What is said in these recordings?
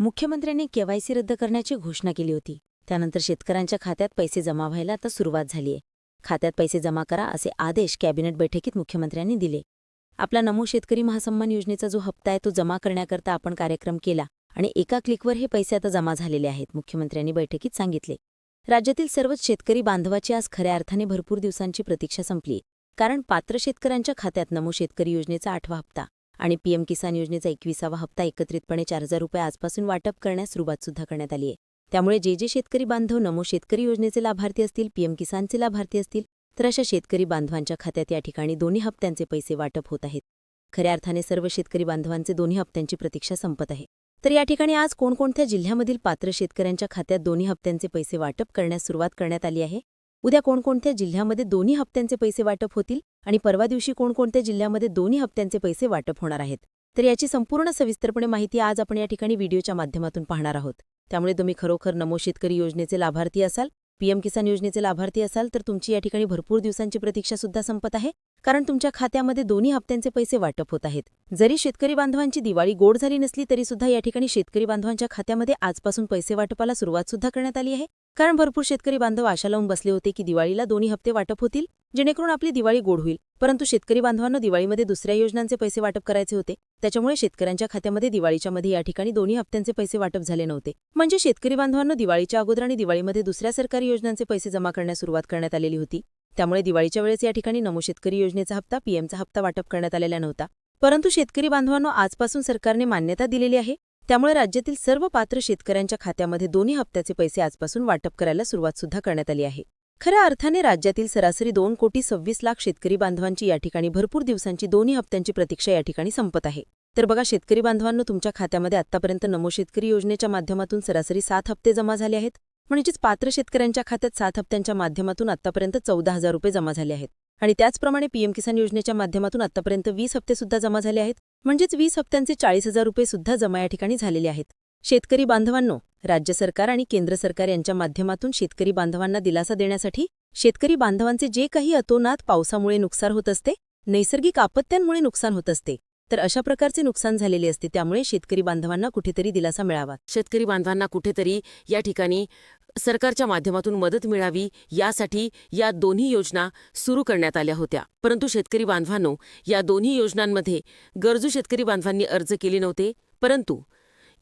मुख्यमंत्र्यांनी केवायसी रद्द करण्याची घोषणा केली होती. त्यानंतर शेतकऱ्यांच्या खात्यात पैसे जमा व्हायला आता सुरुवात झालीय. खात्यात पैसे जमा करा असे आदेश कॅबिनेट बैठकीत मुख्यमंत्र्यांनी दिले. आपला नमो शेतकरी महासन्मान योजनेचा जो हप्ता आहे तो जमा करण्याकरता आपण कार्यक्रम केला आणि एका क्लिकवर हे पैसे आता जमा झालेले आहेत मुख्यमंत्र्यांनी बैठकीत सांगितले. राज्यातील सर्वच शेतकरी बांधवाची आज खऱ्या अर्थाने भरपूर दिवसांची प्रतीक्षा संपली कारण पात्र शेतकऱ्यांच्या खात्यात नमो शेतकरी योजनेचा आठवा हप्ता. आणि पीएम किसान योजनेचा एकविसावा हप्ता एकत्रितपणे चार हजार रुपये आजपासून वाटप करण्यास सुरुवात सुद्धा करण्यात आली आहे. त्यामुळे जे जे शेतकरी बांधव नमो शेतकरी योजनेचे लाभार्थी असतील पीएम किसानचे लाभार्थी असतील तर अशा शेतकरी बांधवांच्या खात्यात या ठिकाणी दोन्ही हप्त्यांचे पैसे वाटप होत आहेत. खऱ्या अर्थाने सर्व शेतकरी बांधवांचे दोन्ही हप्त्यांची प्रतीक्षा संपत आहे. तर या ठिकाणी आज कोणकोणत्या जिल्ह्यामधील पात्र शेतकऱ्यांच्या खात्यात दोन्ही हप्त्यांचे पैसे वाटप करण्यास सुरुवात करण्यात आली आहे? उद्या कोणकोणत्या जिल्ह्यामध्ये दोन्ही हप्त्यांचे पैसे वाटप होतील? आणि परवा दिवशी कोणकोणत्या जिल्ह्यामध्ये दोन्ही हप्त्यांचे पैसे वाटप होणार आहेत. तर याची संपूर्ण सविस्तरपणे माहिती आज आपण या ठिकाणी व्हिडिओच्या माध्यमातून पाहणार आहोत. त्यामुळे तुम्ही खरोखर नमो शेतकरी योजनेचे लाभार्थी असाल पीएम किसान योजनेचे लाभार्थी असाल तर तुमची या ठिकाणी भरपूर दिवसांची प्रतीक्षा सुद्धा संपत आहे कारण तुमच्या खात्यामध्ये दोन्ही हप्त्यांचे पैसे वाटप होत आहेत. जरी शेतकरी बांधवांची दिवाळी गोड झाली नसली तरी सुद्धा या ठिकाणी शेतकरी बांधवांच्या खात्यामध्ये आजपासून पैसे वाटपाला सुरुवात सुद्धा करण्यात आली आहे. कारण भरपूर शेतकरी बांधव आशा लावून बसले होते की दिवाळीला दोन्ही हप्ते वाटप होतील जेणेकरून आपली दिवाळी गोड होईल. परंतु शेतकरी बांधवांना दिवाळीमध्ये दुसऱ्या योजनांचे पैसे वाटप करायचे होते. त्याच्यामुळे शेतकऱ्यांच्या खात्यामध्ये दिवाळीच्या मध्ये या ठिकाणी दोन्ही हप्त्यांचे पैसे वाटप झाले नव्हते. म्हणजे शेतकरी बांधवांना दिवाळीच्या अगोदर आणि दिवाळीमध्ये दुसऱ्या सरकारी योजनांचे पैसे जमा करण्यास सुरुवात करण्यात आलेली होती. त्यामुळे दिवाळीच्या वेळेस या ठिकाणी नमो शेतकरी योजनेचा हप्ता पीएमचा हप्ता वाटप करण्यात आलेला नव्हता. परंतु शेतकरी बांधवांनो आजपासून सरकारने मान्यता दिलेली आहे त्यामुळे राज्यातील सर्व पात्र शेतकऱ्यांच्या खात्यामध्ये दोन्ही हप्त्याचे पैसे आजपासून वाटप करायला सुरुवात सुद्धा करण्यात आली आहे. खऱ्या अर्थाने राज्यातील सरासरी दोन कोटी सव्वीस लाख शेतकरी बांधवांची या ठिकाणी भरपूर दिवसांची दोन्ही हप्त्यांची प्रतीक्षा या ठिकाणी संपत आहे. तर बघा शेतकरी बांधवांनो तुमच्या खात्यामध्ये आतापर्यंत नमो शेतकरी योजनेच्या माध्यमातून सरासरी सात हप्ते जमा झाले आहेत. म्हणजेच पात्र शेतकऱ्यांच्या खात्यात सात हप्त्यांच्या माध्यमातून आतापर्यंत चौदा हजार रुपये जमा झाले आहेत. आणि त्याचप्रमाणे पीएम किसान योजनेच्या माध्यमातून आतापर्यंत वीस हप्ते सुद्धा जमा झाले आहेत. म्हणजेच वीस हप्त्यांचे चाळीस हजार रुपये सुद्धा जमा या ठिकाणी झालेले आहेत. शेतकरी बांधवांनो राज्य सरकार आणि केंद्र सरकार यांच्या माध्यमातून शेतकरी बांधवांना दिलासा देण्यासाठी शेतकरी बांधवांचे जे काही अतोनात पावसामुळे नुकसान होत असते नैसर्गिक आपत्त्यांमुळे नुकसान होत असते तर अशा प्रकारचे नुकसान झालेले असते त्यामुळे शेतकरी बांधवांना कुठेतरी दिलासा मिळावा. शेतकरी बांधवांना कुठेतरी या ठिकाणी सरकारच्या माध्यमातून मदत मिळावी यासाठी या दोन्ही योजना सुरू करण्यात आल्या होत्या. परंतु शेतकरी बांधवांनो या दोन्ही योजनांमध्ये गरजू शेतकरी बांधवांनी अर्ज केले नव्हते. परंतु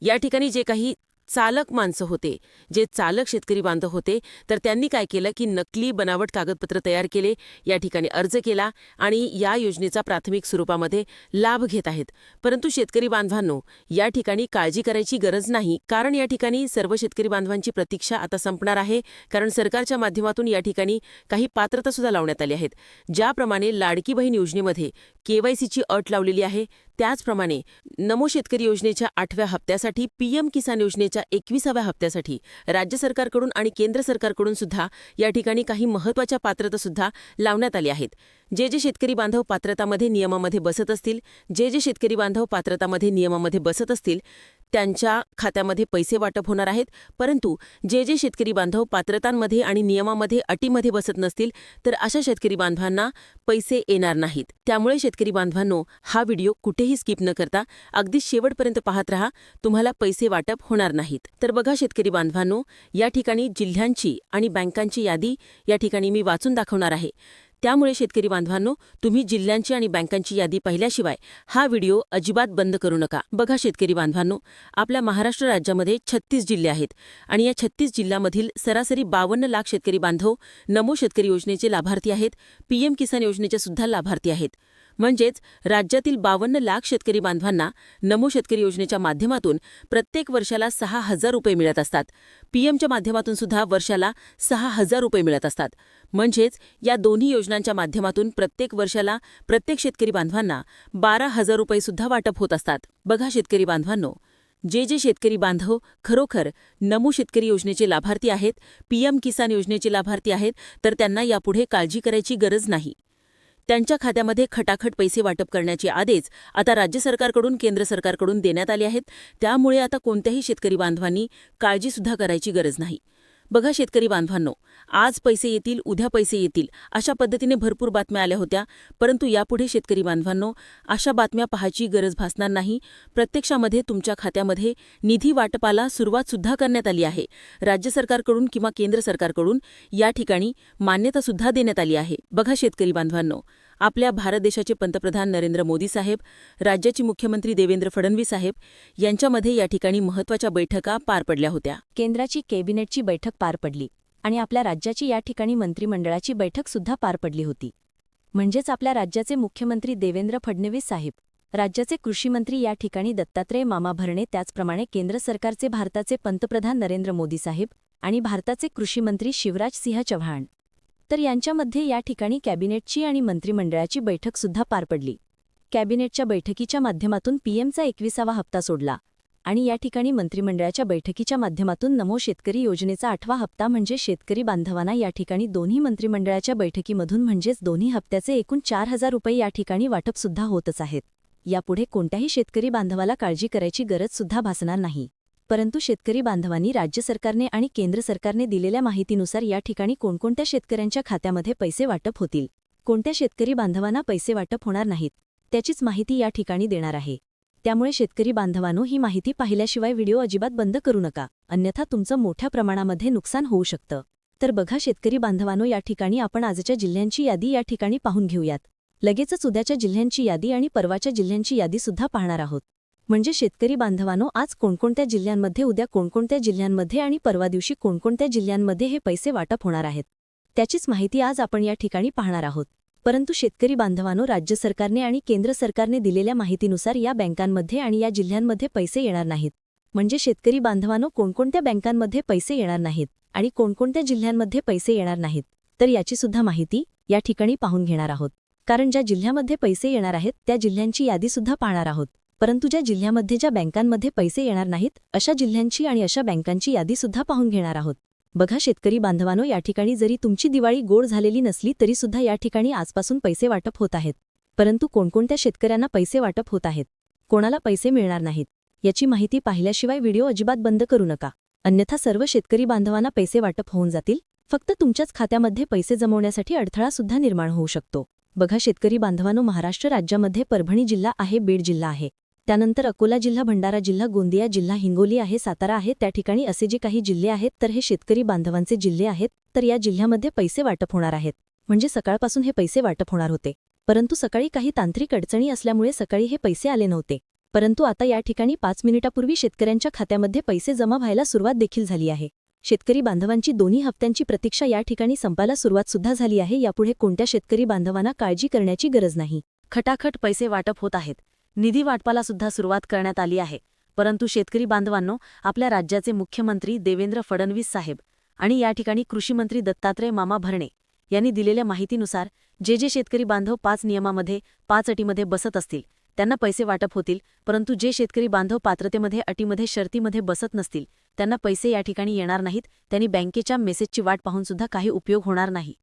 या ठिकाणी जे काही चालक माणसं होते. जे चालक शेतकरी बांधव होते. तर त्यांनी काय केलं की नकली बनावट कागदपत्र तयार केले या ठिकाणी अर्ज केला आणि या योजनेचा प्राथमिक स्वरूपामध्ये लाभ घेत आहेत. परंतु शेतकरी बांधवांनो या ठिकाणी काळजी करायची गरज नाही. कारण या ठिकाणी सर्व शेतकरी बांधवांची प्रतीक्षा आता संपणार आहे. कारण सरकारच्या माध्यमातून या ठिकाणी काही पात्रता सुद्धा लावण्यात आली आहेत. ज्याप्रमाणे लाडकी बहीण योजनेमध्ये केवायसीची अट लावलेली आहे. त्याचप्रमाणे नमो शेतकरी योजनेच्या आठव्या हप्त्यासाठी पीएम किसान योजनेच्या एकविसाव्या हप्त्यासाठी राज्य सरकारकडून आणि केंद्र सरकारकडून सुद्धा या ठिकाणी काही महत्त्वाच्या पात्रता सुद्धा लावण्यात आली आहेत. जे जे शेतकरी बांधव पात्रतामध्ये नियमामध्ये बसत असतील जे जे शेतकरी बांधव पात्रतामध्ये नियमामध्ये बसत असतील त्यांच्या खात्यामध्ये पैसे वाटप होणार आहेत. परंतु जे जे शेतकरी बांधव पात्रतांमध्ये आणि नियमामध्ये अटीमध्ये बसत नसतील तर अशा शेतकरी बांधवांना पैसे येणार नाहीत. त्यामुळे शेतकरी बांधवांनो हा व्हिडिओ कुठेही स्किप न करता अगदी शेवटपर्यंत पाहत रहा. तुम्हाला पैसे वाटप होणार नाहीत. तर बघा शेतकरी बांधवांनो या ठिकाणी जिल्ह्यांची आणि बँकांची यादी या ठिकाणी मी वाचून दाखवणार आहे. त्यामुळे शेतकरी बांधवांनो तुम्ही जिल्ह्यांची आणि बँकांची यादी पाहिल्याशिवाय हा व्हिडिओ अजिबात बंद करू नका. बघा शेतकरी बांधवांनो आपल्या महाराष्ट्र राज्यामध्ये छत्तीस जिल्हे आहेत आणि या छत्तीस जिल्ह्यामधील सरासरी बावन्न लाख शेतकरी बांधव नमो शेतकरी योजनेचे लाभार्थी आहेत. पीएम किसान योजनेचे सुद्धा लाभार्थी आहेत. म्हणजेच राज्यातील बावन्न लाख शेतकरी बांधवांना नमो शेतकरी योजनेच्या माध्यमातून प्रत्येक वर्षाला सहा हजार रुपये मिळत असतात. पीएमच्या माध्यमातून सुद्धा वर्षाला सहा हजार रुपये मिळत असतात. म्हणजेच या दोन्ही योजनांच्या माध्यमातून प्रत्येक वर्षाला प्रत्येक शेतकरी बांधवांना बारा हजार रुपये सुद्धा वाटप होत असतात. बघा शेतकरी बांधवांनो जे जे शेतकरी बांधव खरोखर नमो शेतकरी योजनेचे लाभार्थी आहेत पीएम किसान योजनेचे लाभार्थी आहेत तर त्यांना यापुढे काळजी करायची गरज नाही. त्यांच्या खात्यामध्ये खटाखट पैसे वाटप करण्याचे आदेश आता राज्य सरकारकडून केंद्र सरकारकडून देण्यात आले आहेत. त्यामुळे आता कोणत्याही शेतकरी बांधवांनी काळजीसुद्धा करायची गरज नाही. बघा शेतकरी बांधवांनो आज पैसे येतील उद्या पैसे येतील अशा पद्धतीने भरपूर बातम्या आल्या होत्या. परंतु यापुढे शेतकरी बांधवांनो अशा बातम्या पाहायची गरज भासणार नाही. प्रत्यक्षामध्ये तुमच्या खात्यामध्ये निधी वाटपाला सुरुवात सुद्धा करण्यात आली आहे. राज्य सरकारकडून किंवा केंद्र सरकारकडून या ठिकाणी मान्यता सुद्धा देण्यात आली आहे. बघा शेतकरी बांधवांनो आपल्या भारत देशाचे पंतप्रधान नरेंद्र मोदी साहेब राज्याचे मुख्यमंत्री देवेंद्र फडणवीस साहेब यांच्यामध्ये या ठिकाणी महत्त्वाच्या बैठका पार पडल्या होत्या. केंद्राची कॅबिनेटची बैठक पार पडली आणि आपल्या राज्याची या ठिकाणी मंत्रिमंडळाची बैठक सुद्धा पार पडली होती. म्हणजेच आपल्या राज्याचे मुख्यमंत्री देवेंद्र फडणवीस साहेब राज्याचे कृषीमंत्री या ठिकाणी दत्तात्रय मामा भरणे त्याचप्रमाणे केंद्र सरकारचे भारताचे पंतप्रधान नरेंद्र मोदी साहेब आणि भारताचे कृषीमंत्री शिवराज सिंह चव्हाण. तर यांच्यामध्ये या ठिकाणी कॅबिनेटची आणि मंत्रिमंडळाची बैठक सुद्धा पार पडली. कॅबिनेटच्या बैठकीच्या माध्यमातून पीएमचा एकविसावा हप्ता सोडला आणि या ठिकाणी मंत्रिमंडळाच्या बैठकीच्या माध्यमातून नमो शेतकरी योजनेचा आठवा हप्ता म्हणजे शेतकरी बांधवांना या ठिकाणी दोन्ही मंत्रिमंडळाच्या बैठकीमधून म्हणजेच दोन्ही हप्त्याचे एकूण चार हजार रुपये या ठिकाणी वाटपसुद्धा होतच आहेत. यापुढे कोणत्याही शेतकरी बांधवाला काळजी करायची गरजसुद्धा भासणार नाही. परंतु शेतकरी बांधवांनी राज्य सरकारने आणि केंद्र सरकारने दिलेल्या माहितीनुसार या ठिकाणी कोणकोणत्या शेतकऱ्यांच्या खात्यामध्ये पैसे वाटप होतील? कोणत्या शेतकरी बांधवांना पैसे वाटप होणार नाहीत? त्याचीच माहिती या ठिकाणी देणार आहे. त्यामुळे शेतकरी बांधवांनो ही माहिती पाहिल्याशिवाय व्हिडिओ अजिबात बंद करू नका. अन्यथा तुमचं मोठ्या प्रमाणामध्ये नुकसान होऊ शकतं. तर बघा शेतकरी बांधवांनो या ठिकाणी आपण आजच्या जिल्ह्यांची यादी या ठिकाणी पाहून घेऊयात. लगेचच उद्याच्या जिल्ह्यांची यादी आणि परवाच्या जिल्ह्यांची यादी सुद्धा पाहणार आहोत. म्हणजे शेतकरी बांधवानो आज कोणकोणत्या जिल्ह्यांमध्ये उद्या कोणकोणत्या जिल्ह्यांमध्ये आणि परवा दिवशी कोणकोणत्या जिल्ह्यांमध्ये हे पैसे वाटप होणार आहेत? त्याचीच माहिती आज आपण या ठिकाणी पाहणार आहोत. परंतु शेतकरी बांधवांनो राज्य सरकारने आणि केंद्र सरकारने दिलेल्या माहितीनुसार या बँकांमध्ये आणि या जिल्ह्यांमध्ये पैसे येणार नाहीत. म्हणजे शेतकरी बांधवांनो कोणकोणत्या बँकांमध्ये पैसे येणार नाहीत आणि कोणकोणत्या जिल्ह्यांमध्ये पैसे येणार नाहीत तर याची सुद्धा माहिती या ठिकाणी पाहून घेणार आहोत. कारण ज्या जिल्ह्यामध्ये पैसे येणार आहेत त्या जिल्ह्यांची यादीसुद्धा पाहणार आहोत. परंतु ज्या जिल्ह्यामध्ये ज्या बँकांमध्ये पैसे येणार नाहीत अशा जिल्ह्यांची आणि अशा बँकांची यादी सुद्धा पाहून घेणार आहोत. बघा शेतकरी बांधवानो या ठिकाणी जरी तुमची दिवाळी गोड झालेली नसली तरी सुद्धा या ठिकाणी आजपासून पैसे वाटप होत आहेत. परंतु कोणकोणत्या शेतकऱ्यांना पैसे वाटप होत आहेत? कोणाला पैसे मिळणार नाहीत? याची माहिती पाहिल्याशिवाय व्हिडिओ अजिबात बंद करू नका. अन्यथा सर्व शेतकरी बांधवांना पैसे वाटप होऊन जातील. फक्त तुमच्याच खात्यामध्ये पैसे जमवण्यासाठी अडथळा सुद्धा निर्माण होऊ शकतो. बघा शेतकरी बांधवांनो महाराष्ट्र राज्यामध्ये परभणी जिल्हा आहे बीड जिल्हा आहे. त्यानंतर अकोला जिल्हा भंडारा जिल्हा गोंदिया जिल्हा हिंगोली आहे सातारा आहे त्या ठिकाणी असे जे काही जिल्हे आहेत तर हे शेतकरी बांधवांचे जिल्हे आहेत तर या जिल्ह्यामध्ये पैसे वाटप होणार आहेत. म्हणजे सकाळपासून हे पैसे वाटप होणार होते. परंतु सकाळी काही तांत्रिक अडचणी असल्यामुळे सकाळी हे पैसे आले नव्हते. परंतु आता या ठिकाणी पाच मिनिटापूर्वी शेतकऱ्यांच्या खात्यामध्ये पैसे जमा व्हायला सुरुवात देखील झाली आहे. शेतकरी बांधवांची दोन्ही हप्त्यांची प्रतीक्षा या ठिकाणी संपायला सुरुवात सुद्धा झाली आहे यापुढे कोणत्या शेतकरी बांधवांना काळजी करण्याची गरज नाही. खटाखट पैसे वाटप होत आहेत. निधी वाटपाला सुद्धा सुरुवात करण्यात आली आहे. परंतु शेतकरी बांधवांनो आपल्या राज्याचे मुख्यमंत्री देवेंद्र फडणवीस साहेब आणि या ठिकाणी कृषीमंत्री दत्तात्रय मामा भरणे यांनी दिलेल्या माहितीनुसार जे जे शेतकरी बांधव पाच नियमामध्ये पाच अटीमध्ये बसत असतील त्यांना पैसे वाटप होतील परंतु जे शेतकरी बांधव पात्रतेमध्ये अटीमध्ये शर्तीमध्ये बसत नसतील त्यांना पैसे या ठिकाणी येणार नाहीत त्यांनी बँकेच्या मेसेजची वाट पाहून सुद्धा काही उपयोग होणार नाही.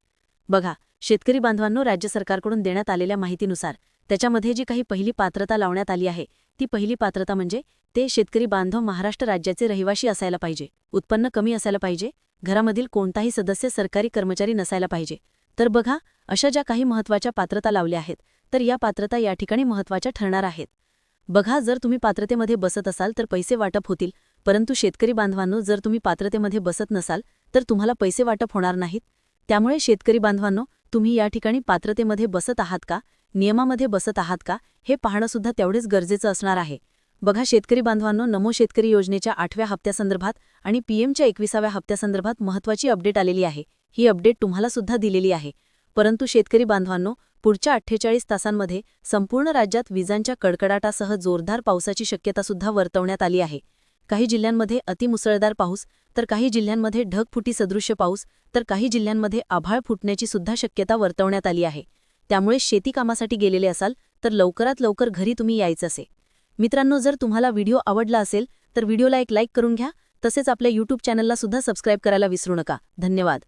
बघा शेतकरी बांधवांनो राज्य सरकारकडून देण्यात आलेल्या माहितीनुसार त्याच्यामध्ये जी काही पहिली पात्रता लावण्यात आली आहे ती पहिली पात्रता म्हणजे ते शेतकरी बांधव महाराष्ट्र राज्याचे रहिवाशी असायला पाहिजे उत्पन्न कमी असायला पाहिजे घरामधील कोणताही सदस्य सरकारी कर्मचारी नसायला पाहिजे. तर बघा अशा ज्या काही महत्त्वाच्या पात्रता लावल्या आहेत तर या पात्रता या ठिकाणी महत्त्वाच्या ठरणार आहेत. बघा जर तुम्ही पात्रतेमध्ये बसत असाल तर पैसे वाटप होतील परंतु शेतकरी बांधवांनो जर तुम्ही पात्रतेमध्ये बसत नसाल तर तुम्हाला पैसे वाटप होणार नाहीत. त्यामुळे शेतकरी बांधवांनो तुम्ही या ठिकाणी पात्रतेमध्ये बसत आहात का? नियमामध्ये बसत आहात का? हे पाहणं सुद्धा तेवढेच गरजेचं असणार आहे. बघा शेतकरी बांधवांनो नमो शेतकरी योजनेच्या आठव्या हप्त्यासंदर्भात आणि पीएमच्या एकविसाव्या हप्त्यासंदर्भात महत्त्वाची अपडेट आलेली आहे. ही अपडेट तुम्हाला सुद्धा दिलेली आहे. परंतु शेतकरी बांधवांनो पुढच्या अठ्ठेचाळीस तासांमध्ये संपूर्ण राज्यात विजांच्या कडकडाटासह जोरदार पावसाची शक्यता सुद्धा वर्तवण्यात आली आहे. काही जिल्ह्यांमध्ये अतिमुसळधार पाऊस तर काही जिल्ह्यांमध्ये ढगफुटी सदृश्य पाऊस तर काही जिल्ह्यांमध्ये आभाळ फुटण्याची सुद्धा शक्यता वर्तवण्यात आली आहे. त्यामुळे शेती कामासाठी गेलेले असाल तर लवकरात लवकर घरी तुम्ही यायचं असे. मित्रांनो जर तुम्हाला व्हिडिओ आवडला असेल तर व्हिडिओला एक लाईक करून घ्या. तसेच आपल्या यूट्यूब चॅनलला सुद्धा सबस्क्राईब करायला विसरू नका. धन्यवाद.